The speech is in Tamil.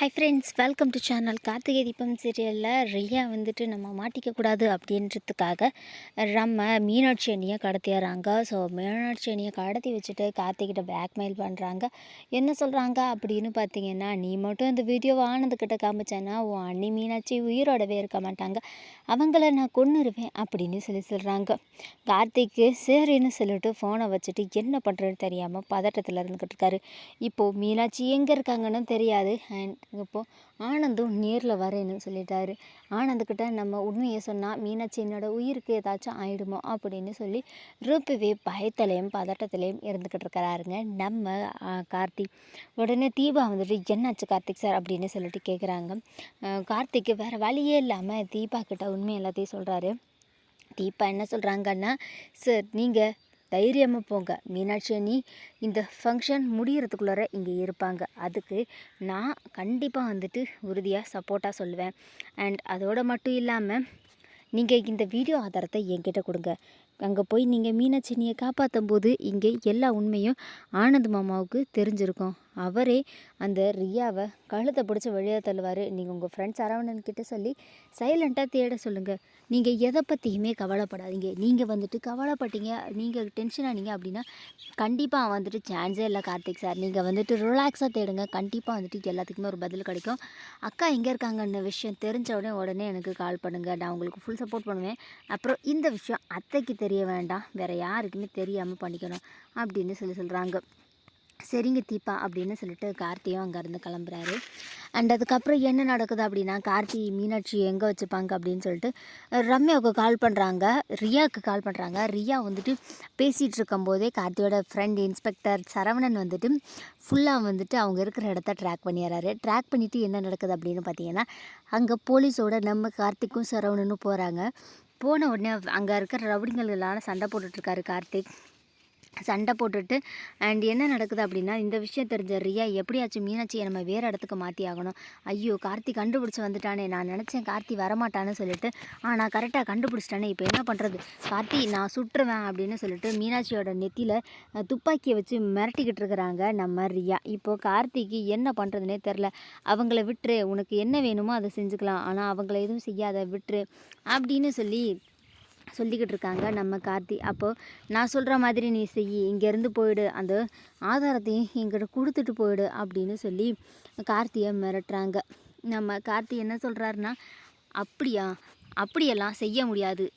Hi friends welcome to channel Karthigai Deepam சீரியலில் ரியா வந்துட்டு நம்ம மாட்டிக்கக்கூடாது அப்படின்றதுக்காக நம்ம மீனாட்சி அண்ணியை கடத்திடுறாங்க ஸோ மீனாட்சி அண்ணியை கடத்தி வச்சுட்டு கார்த்திகிட்ட பிளாக்மெயில் பண்ணுறாங்க என்ன சொல்கிறாங்க அப்படின்னு பார்த்தீங்கன்னா நீ மட்டும் இந்த வீடியோவை ஆனந்துக்கிட்ட காமிச்சேன்னா உன் அண்ணி மீனாட்சி உயிரோடவே இருக்க மாட்டாங்க. அவங்கள நான் கொன்னுருவேன் அப்படின்னு சொல்லி சொல்கிறாங்க கார்த்திக்கு சரின்னு சொல்லிட்டு ஃபோனை வச்சுட்டு என்ன பண்ணுறதுன்னு தெரியாமல் பதட்டத்தில் இருந்துக்கிட்டு இருக்காரு. இப்போது மீனாட்சி எங்கே இருக்காங்கன்னு தெரியாது. அண்ட் இப்போது ஆனந்தும் நேரில் வரேன்னு சொல்லிட்டாரு. ஆனந்துக்கிட்ட நம்ம உண்மையை சொன்னால் மீனாட்சி என்னோட உயிருக்கு ஏதாச்சும் ஆயிடுமோ? அப்படின்னு சொல்லி ரொம்பவே பயத்திலையும் பதட்டத்திலையும் இருந்துக்கிட்டு இருக்கிறாருங்க நம்ம கார்த்திக் உடனே தீபா வந்துட்டு என்னாச்சு கார்த்திக் சார்? அப்படின்னு சொல்லிட்டு கேட்குறாங்க கார்த்திக்கு வேறு வழியே இல்லாமல் தீபா கிட்ட உண்மை எல்லாத்தையும் சொல்கிறாரு தீபா என்ன சொல்கிறாங்கன்னா சார் நீங்கள் தைரியமாக போங்க. மீனாட்சி அண்ணி இந்த ஃபங்க்ஷன் முடியறதுக்குள்ளார இங்கே இருப்பாங்க. அதுக்கு நான் கண்டிப்பாக வந்துட்டு உறுதியாக சப்போர்ட்டாக சொல்லுவேன். அண்ட் அதோட மட்டும் இல்லாமல் நீங்கள் இந்த வீடியோ ஆதாரத்தை என்கிட்ட கொடுங்க. அங்கே போய் நீங்கள் மீனாட்சினியை காப்பாற்றும் போது இங்கே எல்லா உண்மையும் ஆனந்த் மாமாவுக்கு தெரிஞ்சிருக்கும். அவரே அந்த ரியாவை கழுத்தை பிடிச்சி வெளியே தள்ளுவார். நீங்கள் உங்கள் ஃப்ரெண்ட்ஸ் அரவணன்கிட்ட சொல்லி சைலண்ட்டாக தேட சொல்லுங்கள் நீங்கள் எதை பற்றியுமே கவலைப்படாதீங்க. நீங்கள் வந்துட்டு கவலைப்பட்டீங்க நீங்கள் டென்ஷன் ஆனீங்க அப்படின்னா கண்டிப்பாக வந்துட்டு சான்ஸே இல்லை கார்த்திக் சார் நீங்கள் வந்துட்டு ரிலாக்ஸாக தேடுங்க. கண்டிப்பாக வந்துட்டு எல்லாத்துக்குமே ஒரு பதில் கிடைக்கும். அக்கா எங்கே இருக்காங்கன்ற விஷயம் தெரிஞ்ச உடனே உடனே எனக்கு கால் பண்ணுங்கள் நான் உங்களுக்கு ஃபுல் சப்போர்ட் பண்ணுவேன். அப்புறம் இந்த விஷயம் அத்தைக்கு தெரிய வேண்டாம். வேறு யாருக்குமே தெரியாமல் பண்ணிக்கணும். அப்படின்னு சொல்லி சொல்கிறாங்க சரிங்க தீபா அப்படின்னு சொல்லிட்டு கார்த்தியும் அங்கேருந்து கிளம்புறாரு. அண்ட் அதுக்கப்புறம் என்ன நடக்குது அப்படின்னா கார்த்தி மீனாட்சி எங்கே வச்சுப்பாங்க அப்படின்னு சொல்லிட்டு ரம்யாவுக்கு கால் பண்ணுறாங்க ரியாவுக்கு கால் பண்ணுறாங்க ரியா வந்துட்டு பேசிகிட்டு இருக்கும்போதே கார்த்தியோட ஃப்ரெண்ட் இன்ஸ்பெக்டர் சரவணன் வந்துட்டு ஃபுல்லாக வந்துட்டு அவங்க இருக்கிற இடத்த ட்ராக் பண்ணிடுறாரு. ட்ராக் பண்ணிவிட்டு என்ன நடக்குது அப்படின்னு பார்த்தீங்கன்னா அங்கே போலீஸோட நம்ம கார்த்திக்கும் சரவணனும் போகிறாங்க போன உடனே அங்கே இருக்கிற ரவுடிங்களெல்லாம் சண்டை போட்டுட்ருக்காரு கார்த்திக். சண்டை போட்டுட்டு அண்ட் என்ன நடக்குது? அப்படின்னா இந்த விஷயம் தெரிஞ்ச ரியா எப்படியாச்சும் மீனாட்சியை நம்ம வேறு இடத்துக்கு மாற்றி ஆகணும். ஐயோ கார்த்தி கண்டுபிடிச்சி வந்துட்டானே நான் நினச்சேன் கார்த்தி வரமாட்டான்னு சொல்லிட்டு. ஆனால் கரெக்டாக கண்டுபிடிச்சிட்டானே இப்போ என்ன பண்ணுறது கார்த்தி நான் சுட்டுருவேன் அப்படின்னு சொல்லிட்டு மீனாட்சியோட நெத்தியில் துப்பாக்கியை வச்சு மிரட்டிக்கிட்டு இருக்கிறாங்க நம்ம ரியா. இப்போது கார்த்திக்கு என்ன பண்ணுறதுனே தெரில. அவங்கள விட்டுரு உனக்கு என்ன வேணுமோ அதை செஞ்சுக்கலாம். ஆனால் அவங்கள எதுவும் செய்யாத விட்டுரு அப்படின்னு சொல்லி சொல்லிக்கிட்டு இருக்காங்க நம்ம கார்த்தி. அப்போது நான் சொல்கிற மாதிரி நீ செய் இங்கேருந்து போயிடு அந்த ஆதாரத்தையும் எங்கிட்ட கொடுத்துட்டு போயிடு அப்படின்னு சொல்லி கார்த்தியை மிரட்டுறாங்க. நம்ம கார்த்தி என்ன சொல்கிறாருன்னா அப்படியா? அப்படியெல்லாம் செய்ய முடியாது.